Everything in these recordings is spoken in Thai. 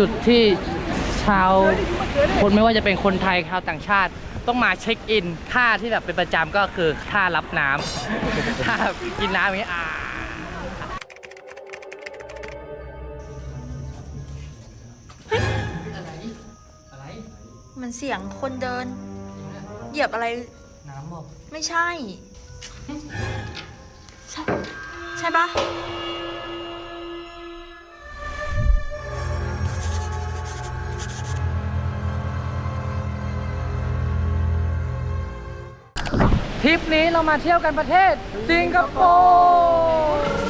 จุดที่ชาวคนไม่ว่าจะเป็นคนไทยชาวต่างชาติ ต้องมาเช็คอินท่าที่แบบเป็นประจำก็คือท่ารับน้ำท่ากินน้ำอย่างนี้อ่าอะไรอะไรมันเสียงคนเดิน เหยียบอะไร น้ำบอก ไม่ใช่ ใช่ใช่ปะ ทริปนี้เรามาเที่ยวกันประเทศสิงคโปร์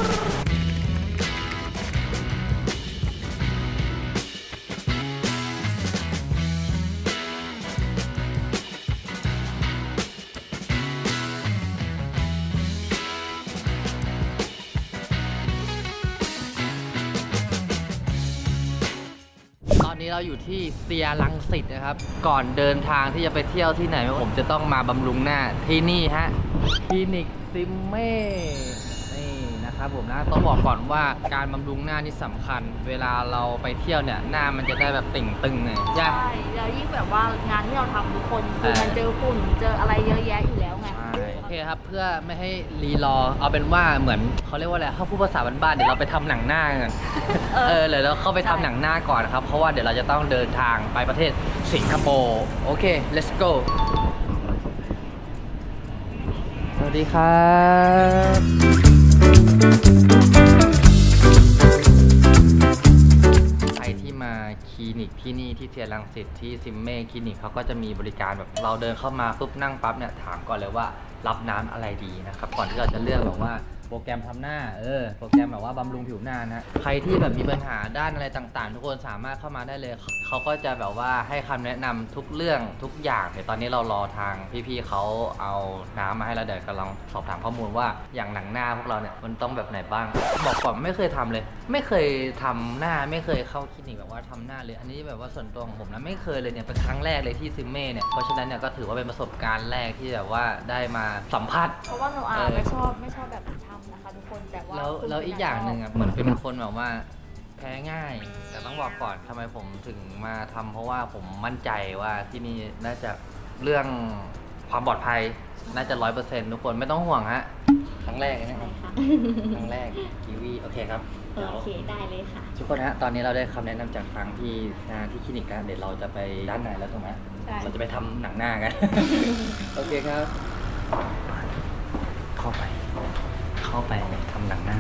อนนี้เราอยู่ที่เซียรังสิตนะครับ ก่อนเดินทางที่จะไปเที่ยวที่ไหน ผมจะต้องมาบำรุงหน้าที่นี่ฮะคลินิกซิมเม่นี่นะครับผมนะต้องบอกก่อนว่าการบำรุงหน้านี่สำคัญ เวลาเราไปเที่ยวเนี่ยหน้ามันจะได้แบบติ่งตึงเลยจ้ะใช่แล้วยิ่งแบบว่างานที่เราทำทุกคนคือเออมันเจอฝุ่นเจออะไรเยอะแยะอยู่แล้วไงใช่โอ เคครับ เพื่อไม่ให้รีรอ เอาเป็นว่าเหมือนเขาเรียกว่าอะไรถ้าพูดภาษาบ้านๆเดี๋ยวเราไปทำหนังหน้ากันเออเออเลยเราเข้าไปทำหนังหน้าก่อนนะครับ เพราะว่าเดี๋ยวเราจะต้องเดินทางไปประเทศสิงคโปร์โอเค let's go สวัสดีครับใครที่มาคลินิกที่นี่ที่เซียรังสิตที่ซิมเม่คลินิกเขาก็จะมีบริการแบบเราเดินเข้ามาปุ๊บนั่งปั๊บเนี่ยถามก่อนเลยว่า รับน้ำอะไรดีนะครับ ก่อนที่เราจะเลือกแบบว่า โปรแกรมทำหน้า เออ โปรแกรมแบบว่าบำรุงผิวหน้านะ ใครที่แบบมีปัญหาด้านอะไรต่างๆ ทุกคนสามารถเข้ามาได้เลย เขาก็จะแบบว่าให้คำแนะนำทุกเรื่องทุกอย่างเดี๋ยวตอนนี้เรารอทางพี่ๆเขาเอาน้ำมาให้เราเดี๋ยวกำลังสอบถามข้อมูลว่าอย่างหนังหน้าพวกเราเนี่ยมันต้องแบบไหนบ้าง บอกก่อนไม่เคยทำเลย ไม่เคยทำหน้าไม่เคยเข้าคลินิกแบบว่าทำหน้าเลย อันนี้แบบว่าส่วนตัวของผมนะไม่เคยเลยเนี่ยเป็นครั้งแรกเลยที่ซิมเม่เนี่ยเพราะฉะนั้นเนี่ยก็ถือว่าเป็นประสบการณ์แรกที่แบบว่าได้มาสัมผัส เพราะว่าหนูอาเออ ไม่ชอบไม่ชอบแบบ ว่าแล้วคุณแล้วอีกอย่างหนึ่งอะเหมือนเป็นคนแบบว่า แพ้ง่าย แต่ต้องบอกก่อนทำไมผมถึงมาทำเพราะว่าผมมั่นใจว่าที่นี่น่าจะเรื่องความปลอดภัยน่าจะร้อยเปอร์เซ็นต์ทุกคนไม่ต้องห่วงฮะครั้งแรกนะครับครั้งแรกกีวีโอเคครับเดี๋ยว โอเคได้เลยค่ะ ทุกคนฮะ ตอนนี้เราได้คำแนะนำจากทางที่งานที่คลินิกกันเดี๋ยวเราจะไปด้านในแล้วถูกไหมใช่ เราจะไปทำหนังหน้ากัน โอเคครับ เข้าไป เข้าไปทำหนังหน้า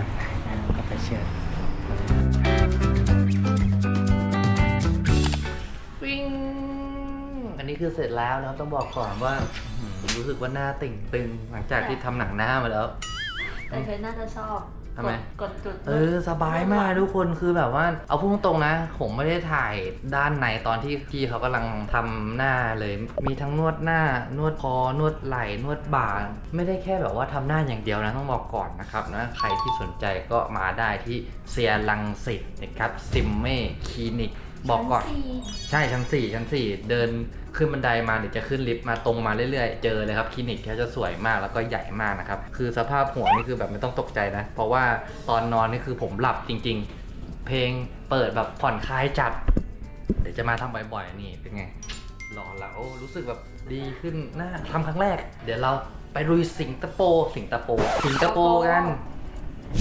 เข้าไปเชื่อวิ่งอันนี้คือเสร็จแล้วนะครับต้องบอกก่อนว่าอื้อหือรู้สึกว่าหน้าติ่งตึงหลังจากที่ทำหนังหน้ามาแล้ว แต่เธอน่าจะชอบ ทำไมกดกดจุด เออสบายมากทุกคนคือแบบว่า เอาพูดตรงๆนะ ผมไม่ได้ถ่ายด้านในตอนที่พี่เขากำลังทำหน้าเลย มีทั้งนวดหน้านวดคอนวดไหล่นวดบ่าไม่ได้แค่แบบว่าทำหน้าอย่างเดียวนะต้องบอกก่อนนะครับนะใครที่สนใจก็มาได้ที่เซียรังสิตนะครับซิมเม่คลินิกบอกก่อนชั้นสี่ใช่ชั้น4ชั้น4 เดิน ขึ้นบันไดมาเดี๋ยวจะขึ้นลิฟต์มาตรงมาเรื่อยๆ เจอเลยครับคลินิกเขาจะสวยมากแล้วก็ใหญ่มากนะครับ คือสภาพหัวนี่คือแบบไม่ต้องตกใจนะ เพราะว่าตอนนอนนี่คือผมหลับจริง ๆ เพลงเปิดแบบผ่อนคลายจัด เดี๋ยวจะมาทำบ่อยๆนี่เป็นไงหล่อแล้วรู้สึกแบบดีขึ้นน่าทำครั้งแรก เดี๋ยวเราไปลุยสิงคโปร์สิงคโปร์สิงคโปร์กัน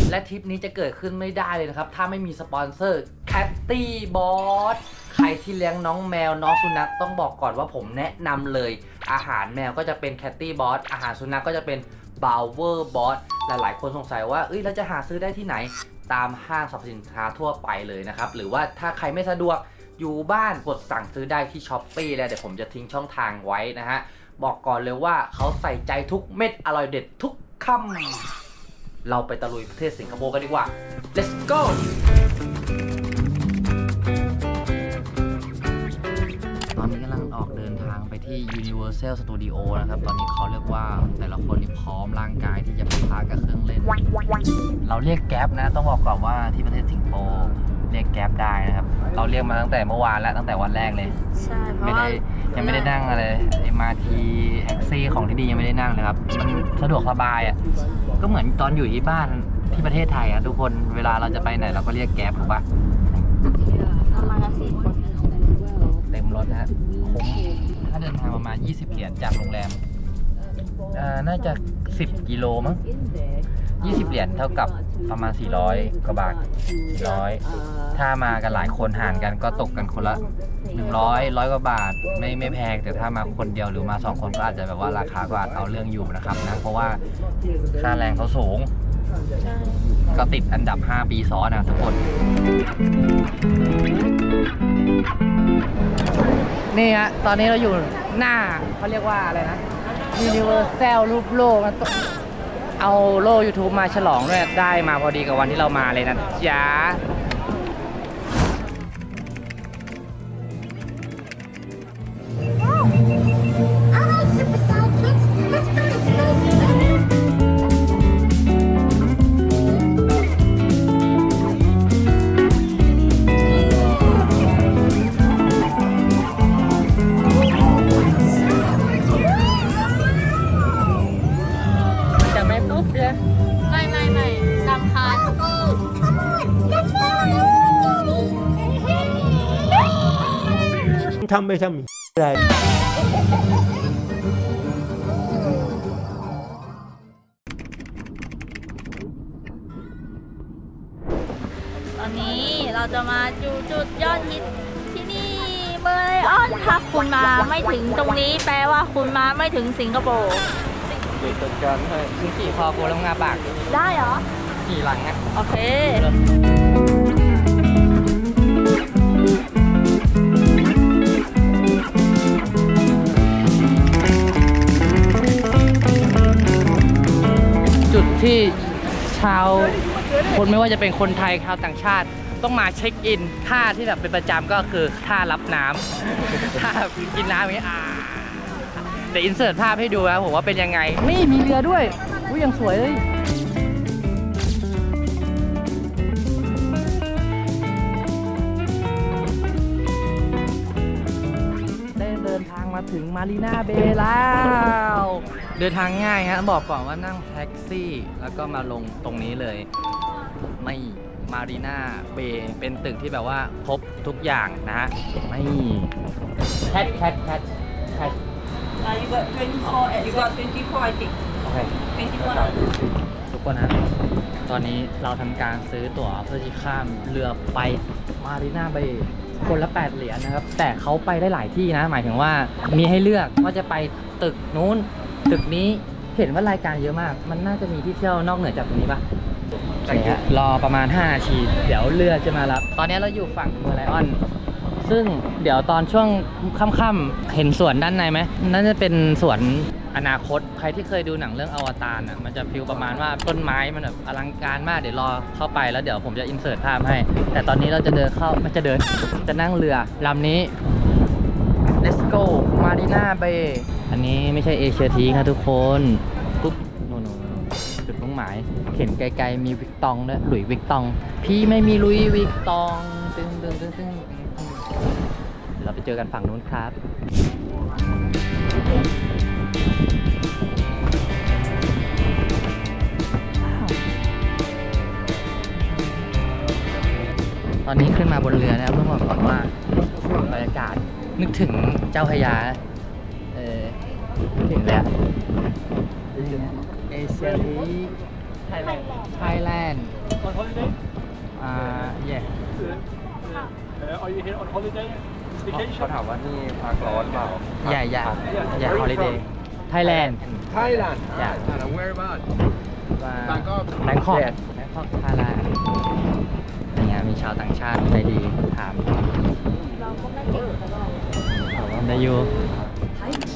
และทริปนี้จะเกิดขึ้นไม่ได้เลยนะครับ ถ้าไม่มีสปอนเซอร์ Catty Boss ใค รที่เลี้ยงน้องแมวน้องสุนัขต้องบอกก่อนว่าผมแนะนำเลย อาหารแมวก็จะเป็น Catty Boss อาหารสุนัขก็จะเป็น Bower Boss หลายๆ คนสงสัยว่าเอ้ยเราจะหาซื้อได้ที่ไหนตามห้างสรรพสินค้าทั่วไปเลยนะครับ หรือว่าถ้าใครไม่สะดวกอยู่บ้านกดสั่งซื้อได้ที่ s h อ p e e แล้วเดี๋ยวผมจะทิ้งช่องทางไว้นะฮะ บอกก่อนเลยว่าเขาใส่ใจทุกเม็ดอร่อยเด็ดทุกคำเราไปตะลุยประเทศสิงคโปร์กันดีกว่า let's go ทางไปที่ Universal Studio นะครับ ตอนนี้เขาเรียกว่าแต่ละคนนี่พร้อมร่างกายที่จะปะทะกับเครื่องเล่น เราเรียกแก๊ปนะ ต้องบอกก่อนว่าที่ประเทศสิงคโปร์เรียกแก๊ปได้นะครับ เราเรียกมาตั้งแต่เมื่อวานแล้วตั้งแต่วันแรกเลย ใช่เพไม่ราะว่าได้ยังไม่ได้นั่งอะไรเอ็มอาร์ทีแท็กซี่ของที่นี่ยังไม่ได้นั่งเลยครับ มันสะดวกสบายอะ ก็เหมือนตอนอยู่ที่บ้านที่ประเทศไทยอะทุกคนเวลาเราจะไปไหนเราก็เรียกแก๊ปถูกปะเรามากันสี่ค เดินทางประมาณ 20 เหรียญจากโรงแรมอ่าน่าจะ 10 กิโลมั้ง 20 เหรียญเท่ากับประมาณ 400 กว่าบาท400ถ้ามากันหลายคนห่ารกันก็ตกกันคนละ 100ร้อยกว่าบาท ไม่ไม่แพง แต่ถ้ามาคนเดียวหรือมา 2 คนก็อาจจะแบบว่าราคาก็อาจเอาเรื่องอยู่นะครับนะ เพราะว่าค่าแรงเขาสูง ก็ติดอันดับ 5 ปีซ้อนนะทุกคน นี่ฮะ ตอนนี้เราอยู่หน้าเขาเรียกว่าอะไรนะ Universal รูปโลกนะเอาโล่ YouTube มาฉลองด้วยได้มาพอดีกับวันที่เรามาเลยนะจ๊ะ ทำไม่ทำอะไรตอนนี้เราจะมาอยู่จุดยอดฮิตที่นี่เมอร์ไลออนถ้าคุณมาไม่ถึงตรงนี้แปลว่าคุณมาไม่ถึงสิงคโปร์เด็กจัดการให้ซึ่งขี่คอกูล้วงาปาก ได้เหรอ ขี่หลังอะ โอเค ที่ชาวคนไม่ว่าจะเป็นคนไทยชาวต่างชาติ ต้องมาเช็คอินท่าที่แบบเป็นประจำก็คือท่ารับน้ำท่ากินน้ำอย่างเงี้อ่าเดี๋ยวอินเสิร์ตภาพให้ดูนะผมว่าเป็นยังไง นี่มีเรือด้วยอุ้ยยังสวยเลยได้เดินทางมาถึงมารีนาเบย์แล้ว เดินทางง่ายฮะบอกก่อนว่านั่งแท็กซี่ แล้วก็มาลงตรงนี้เลย ไม่มารีนาเบย์เป็นตึกที่แบบว่าครบทุกอย่างนะฮะไม่แคทแคทแคทแคท Uh, you got 24, you got 24, I think. โอเค 24. ทุกคนนะ ตอนนี้เราทำการซื้อตั๋วเพื่อที่ข้ามเรือไปมารีนาเบย์คนละ 8 เหรียญนะครับ แต่เขาไปได้หลายที่นะ หมายถึงว่ามีให้เลือกว่าจะไปตึกนู้น ตึกนี้เห็นว่ารายการเยอะมาก มันน่าจะมีที่เที่ยวนอกเหนือจากตรงนี้ปะใช่ฮะรอประมาณ 5 นาที เดี๋ยวเรือจะมารับ ตอนนี้เราอยู่ฝั่งเมอร์ไลออน ซึ่งเดี๋ยวตอนช่วงค่ำๆเห็นสวนด้านในไหมนั่นจะเป็นสวนอนาคต ใครที่เคยดูหนังเรื่องอวตารอะ มันจะฟิลประมาณว่าต้นไม้มันแบบอลังการมาก เดี๋ยวรอเข้าไปแล้วเดี๋ยวผมจะอินเสิร์ตภาพให้ แต่ตอนนี้เราจะเดินเข้าไม่จะเดิน จะนั่งเรือลำนี้ let's go Marina Bay อันนี้ไม่ใช่เอเชียทีครับทุกคนปุ๊บโน่นจุดมุ่งหมาย เห็นไกลๆมีวิกตองด้วยหลุยวิกตอง พี่ไม่มีลุยวิกตองตึงตึงตึงตึงเดี๋ยวเราไปเจอกันฝั่งนู้นครับตอนนี้ขึ้นมาบนเรือนะครับต้องบอกก่อนว่าบรรยากาศนึกถึงเจ้าพยา ถึงแล้วเอเชียทีไทยแลนด์ไทยแลนด์อ่าเย่ Uh, are you here on holiday? เขาถามว่านี่พักร้อนเปล่าอย่าอย่าอย่าฮอลิเดย์ไทยแลนด์ Thailand. Yeah. Thailand. Where about? แบงคอกแบงคอกแบงคอกไทยแลนด์อย่างเงี้ยมีชาวต่างชาติใจดีถามเราก็ไม่เก่งตลอดได้อยู่ซึ่งจ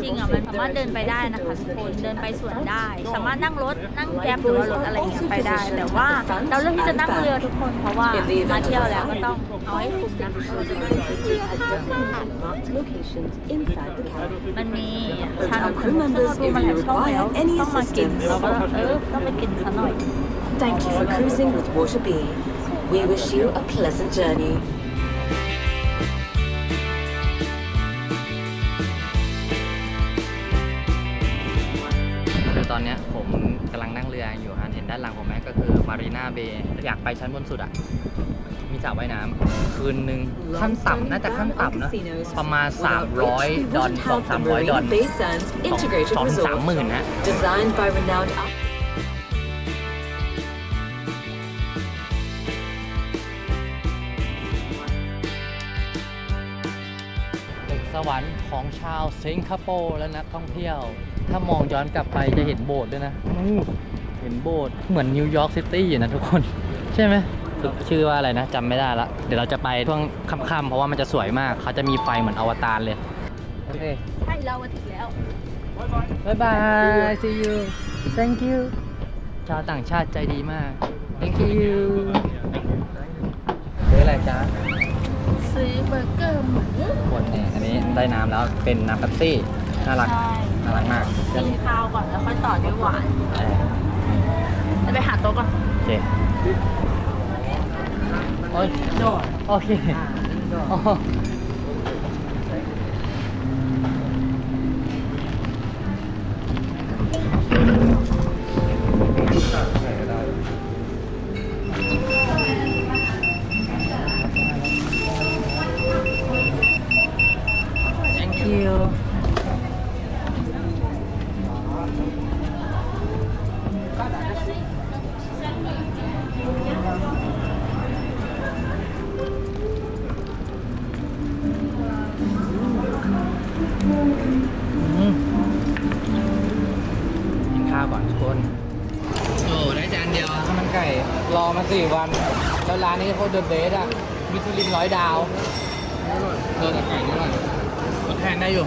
ริงๆอะมันสามารถเดินไปได้นะคะทุกคนเดินไปสวนได้ สามารถนั่งรถนั่งแกร็บหรือว่ารถอะไรอย่างเงี้ยไปได้ แต่ว่าเราเลือกที่จะนั่งเรือทุกคนเพราะว่ามาเที่ยวแล้วก็ต้องเอาให้คุ้มนะ marked locations inside the cabin. มันมีทางคุณซึ่งเราดูมาหลายช่องแล้วต้องมากินเราก็เออต้องไปกินซะหน่อย Thank you for cruising with Water Bee. We wish you a pleasant journey. อตอนเนี้ยผมกำลังนั่งเรืออยู่ฮะในห็นด้านหลังผมไหมก็คือมารีนาเบย์อยากไปชั้นบนสุดอะ มีสระว่ายน้ำคืนหนึ่งขั้นต่ำน่าจะขั้นต่ำนะประมาณ 300 ดอลสองสามร้อยดอล Bay Sands สอง Integrated สองสาม Resort หมื่นนะ designed by renowned ตึกสวรรค์ของชาวสิงคโปร์และนักท่องเที่ยว ถ้ามองย้อนกลับไปจะเห็นโบสถ์ด้วยนะนู่นเห็นโบสถ์เหมือนนิวยอร์กซิตี้อยู่นะทุกคน ใช่ไหมชื่อว่าอะไรนะจำไม่ได้ละ เดี๋ยวเราจะไปช่วงค่ำๆเพราะว่ามันจะสวยมาก เขาจะมีไฟเหมือนอวตารเลย โอเคใช่เรามาถึงแล้วบายบาย see you thank you ชาวต่างชาติใจดีมาก thank you ซื้ออะไรจ๊ะซื้อเบอร์เกอร์หมูขวดเนี่ยอันนี้ได้น้ำแล้วเป็นน้ำเป๊ปซี่ น่ารักใช่ น่ารักมากกินข้าวก่อนแล้วค่อยต่อด้วยหวานเออจะไปหาโต๊ะก่อน โอเคโอ้ยโอเคอ๋ออื แล้วร้านนี้เขาเดอะเบสอะมิชลินร้อยดาวเออแต่ไก่นี่อร่อยทดแทนได้อยู่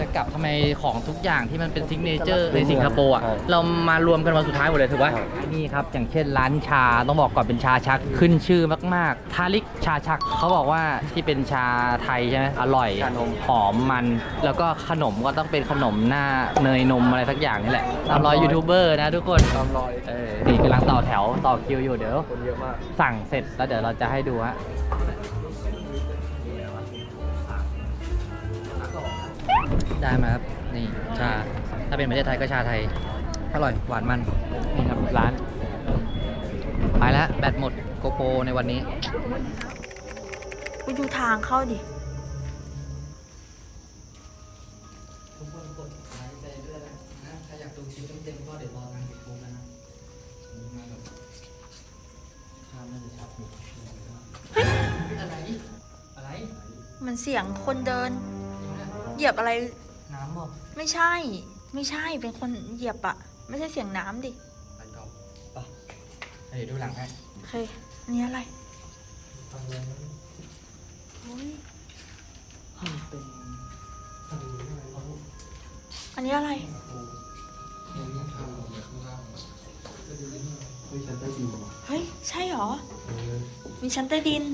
จะกลับทำไมของทุกอย่างที่มันเป็นซิกเนเจอร์ในสิงคโปร์อะ ใช่เรามารวมกันวันสุดท้ายหมดเลยถือว่า ใช่ นี่ครับ อย่างเช่นร้านชาต้องบอกก่อนเป็นชาชักขึ้นชื่อมาก ๆ ทาลิกชาชักเขาบอกว่าที่เป็นชาไทยใช่ไหมอร่อยชานมหอมมัน แล้วก็ขนมก็ต้องเป็นขนมหน้าเนยนมอะไรสักอย่างนี่แหละตามรอยยูทูบเบอร์นะทุกคนตามรอยเออนี่กำลังต่อแถวต่อคิวอยู่เดี๋ยว คนเยอะมาก สั่งเสร็จแล้วเดี๋ยวเราจะให้ดูฮะ ได้มาครับ นี่ชา ถ้าเป็นประเทศไทยก็ชาไทย อร่อย หวานมัน นี่ครับร้าน ไปแล้ว แบตหมดโกโปรในวันนี้ ไปดูทางเข้าดิ ทุกคนกดไลค์ไปเรื่อยๆนะถ้าอยากดูคลิปเต็มๆก็เดี๋ยวรอทางยูทูบนะมาแบบข้ามน่าจะชัดอยู่อะไร อะไร มันเสียงคนเดิน เหยียบอะไร น้ำบอกไม่ใช่ ไม่ใช่เป็นคนเหยียบอะไม่ใช่เสียงน้ำดิไปต่อไปเดี๋ยวดูหลังให้โอเคอันนี้อะไรโอ้ยเป็นอันนี้อะไรเฮ้ย ใช่เหรอมีชั้นใต้ดิน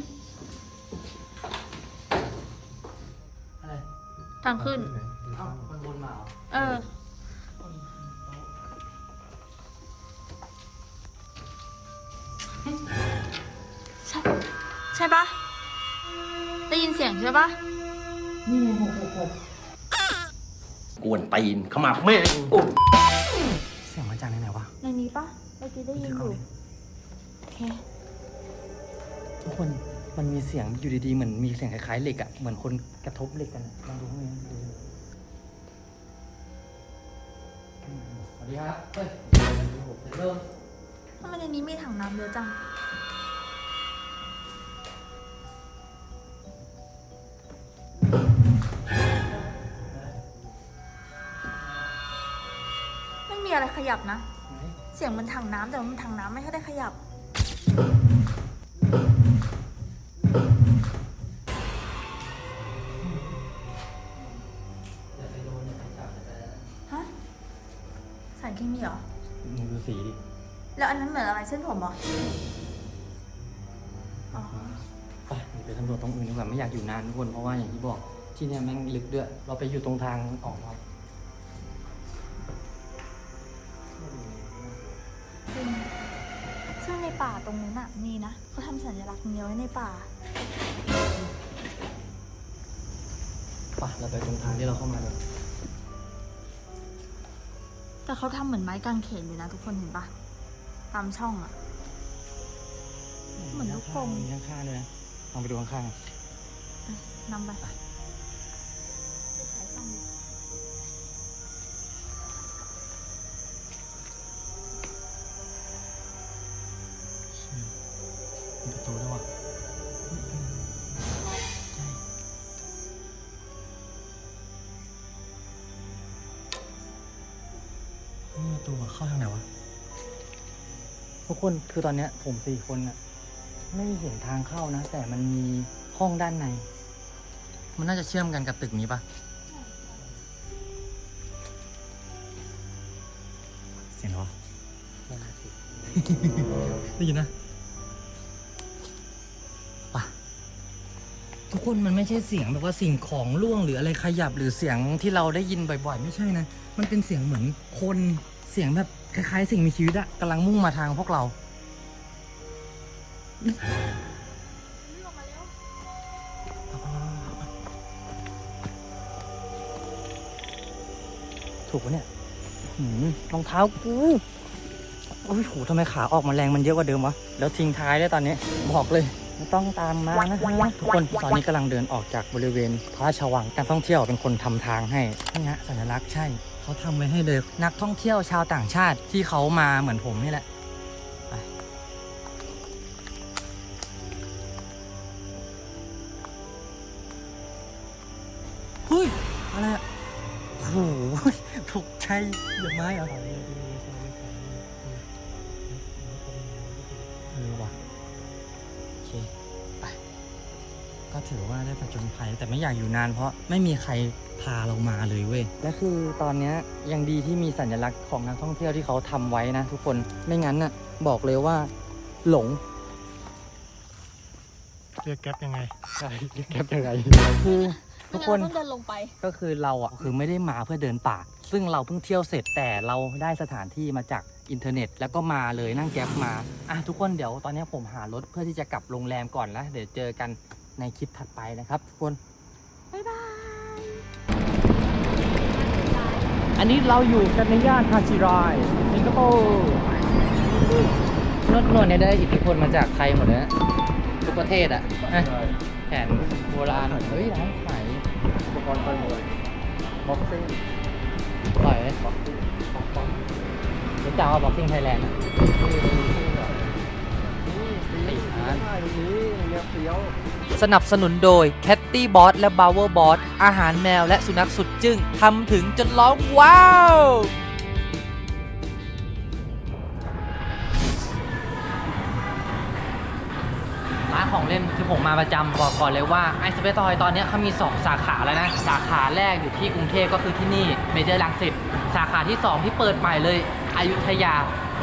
ทางขึ้น เอ้ามันวนมาเหรอเออ ใช่ใช่ปะได้ยินเสียงใช่ปะกวนตีนขมับแม่งเสียงมาจากไหนวะในนี้ปะเมื่อกี้ได้ยินอยู่โอเคทุกคนมันมีเสียงอยู่ดีๆเหมือนมีเสียงคล้ายๆเหล็กอะ เหมือนคนกระทบเหล็กกันอะลองดูข้างในนะดูสวัสดีครับ เฮ้ยเริ่มทำไมในนี้มีถังน้ำเยอะจัง ไม่มีอะไรขยับนะไหนเสียงมันถังน้ำแต่ว่ามันถังน้ำไม่ค่อยได้ขยับ เหมือนอะไรเส้นผมเหรออ๋อไปเดี๋ยวไปสำรวจตรงอื่นดีกว่าไม่อยากอยู่นานทุกคนเพราะว่าอย่างที่บอกที่เนี่ยแม่งลึกด้วย เราไปอยู่ตรงทางออกครับจริงป่าตรงนู้นอะมีนะเขาทำสัญลักษณ์นี้ไว้ในป่า ป่ะเราไปตรงทางที่เราเข้ามาเลยแต่เขาทำเหมือนไม้กางเขนอยู่นะทุกคนเห็นปะ ตามช่องอะ เหมือนลูกกลม มีข้างๆด้วยนะลองไปดูข้างๆเอ้ยนำไปสายซ่อมดิมีประตูด้วยว่ะใช่นี่ประตูอะเข้าทางไหนวะ ทุกคนคือตอนเนี้ยผมสี่คนอะไม่เห็นทางเข้านะ แต่มันมีห้องด้านใน มันน่าจะเชื่อมกันกับตึกนี้ปะเสียงเหรอได้ยินนะปะทุกคนมันไม่ใช่เสียงแบบว่าสิ่งของล่วงหรืออะไรขยับหรือเสียงที่เราได้ยินบ่อย ๆ ไม่ใช่นะ มันเป็นเสียงเหมือนคนเสียงแบบ คล้ายๆสิ่งมีชีวิตอะกำลังมุ่งมาทางพวกเรา ถูกปะเนี่ยหืมรองเท้ากูโอ้ยโหทำไมขาออกมาแรงมันเยอะกว่าเดิมวะ แล้วทิ้งท้ายได้วยตอนนี้ บอกเลยไม่ต้องตามมานะทุกคน ตอนนี้กำลังเดินออกจากบริเวณพระราชวังการท่องเที่ยวเป็นคนทำทางให้นี่ฮะสัญลักษณ์ใช่ เขาทำไว้ให้เลยนักท่องเที่ยวชาวต่างชาติที่เขามาเหมือนผมนี่แหละเฮ้ย อะไรอะโอ้โหถูกใจอย่าไม้เหรอเออว่ะโอเค ไป ก็ถือว่าได้ผจญภัยแต่ไม่อยากอยู่นานเพราะไม่มีใคร พาเรามาเลยเว้ย และคือตอนเนี้ยยังดีที่มีสัญลักษณ์ของนักท่องเที่ยวที่เขาทำไว้นะทุกคน ไม่งั้นน่ะบอกเลยว่า หลง เรียกแก๊ปยังไง ใช่ เรียกแก๊ปยังไง คือทุกคนต้องเดินลงไป ก็คือเราอะคือไม่ได้มาเพื่อเดินป่า ซึ่งเราเพิ่งเที่ยวเสร็จแต่เราได้สถานที่มาจากอินเทอร์เน็ตแล้วก็มาเลยนั่งแก๊ปมา อะทุกคนเดี๋ยวตอนนี้ผมหารถเพื่อที่จะกลับโรงแรมก่อนแล้วเดี๋ยวเจอกันในคลิปถัดไปนะครับทุกคน นนี้เราอยู่กันในย่านฮาชิรายสิงคโปร์นวดนวดเนี่ยได้อิทธิพลมาจากใครหมดเลยนะทุกประเทศอะอะแผนโบราณเฮ้ยร้านขายอุปกรณ์ต่อยมวยบ็อกซิ่งต่อยรู้จักว่าบ็อกซิ่งไทยแลนด์อะสี่ล้านใช่ตรงนี้เนี่ยเฟี้ยว สนับสนุนโดย c a t t y b o s และ b o w e r b o s อาหารแมวและสุนัขสุดจึ้งทำถึงจนร้องว้าว ร้านของเล่นคือผมมาประจำบอกก่อนเลยว่าไอสเปซทอยตอนนี้เขามี 2 สาขาแล้วนะ สาขาแรกอยู่ที่กรุงเทพก็คือที่นี่เมเจอร์ลังสิตสาขาที่ 2 ที่เปิดใหม่เลยอยุธยา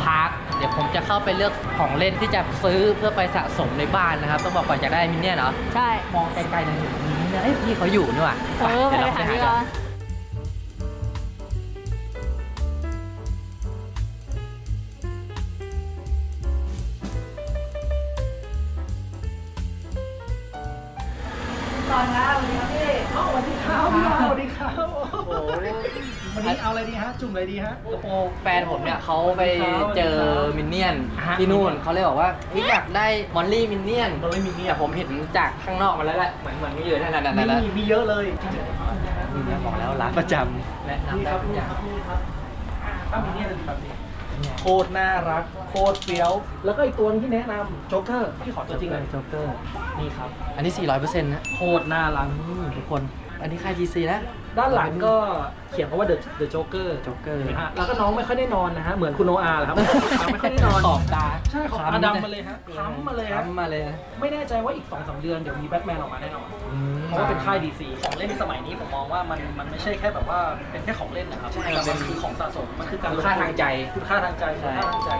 พาร์ค ดี๋ยวผมจะเข้าไปเลือกของเล่นที่จะซื้อเพื่อไปสะสมในบ้านนะครับ ต้องบอกก่อนอยากได้มินเนี่ยนเหรอใช่ มองไกลๆนะเห็นมินเนี่ยนเอ้ยพี่เขาอยู่นี่หว่าเออไปดี๋ยวหาเราดีกักว่าเอาสวัสดีครับพี่สวัสดีครับโอ้โห วันนี้เอาอะไรดีฮะ จุ่มอะไรดีฮะโอ้โหแฟนผมเนี่ยเขาไปเจอมินเนี่ยนฮะ ที่นู่นเขาเลยบอกว่าพี่อยากได้มอลลี่มินเนี่ยนมันไม่มีเนี่ยแต่ผมเห็นจากข้างนอกมาแล้วแหละเหมือนเหมือนมีอยู่นั่นนั่นนั่นแล้วมีมีเยอะเลยนี่บอกแล้วร้านประจำแนะนำนี่ได้ครับทุกนี่อย่างครับนี่ครับถ้ามีเนี่ยจะเป็นแบบนี้โคตรน่ารัก โคตรเฟี้ยว แล้วก็อีกตัวนึงที่แนะนำโจ๊กเกอร์พี่ขอตัวจริงเลย โจ๊กเกอร์นี่ครับ อันนี้ 400%นะ โคตรน่ารักทุกคน อันนี้ค่าย GC นะ ด้านหลังก็เขียนคำว่า The The Joker Joker เห็นไหมฮะแล้วก็น้องไม่ค่อยได้นอนนะฮะ เหมือนคุณโนอาแหละครับน้องไม่ค่อยได้นอนขอบตาใช่ขอบตาดำมาเลยฮะค้ำมาเลยฮะค้ำมาเลยนะไม่แน่ใจว่าอีก2อสเดือนเดี๋ยวมีแบทแมนออกมาแน่นอนเพราะว่าเป็นค่ายดีซีของเล่นสมัยนี้ผมมองว่ามันมันไม่ใช่แค่แบบว่าเป็นแค่ของเล่นนะครับใช่ แต่มันคือของสะสมมันคือการคุณค่าทางใจ คุณค่าทางใจคุณค่าทางใจ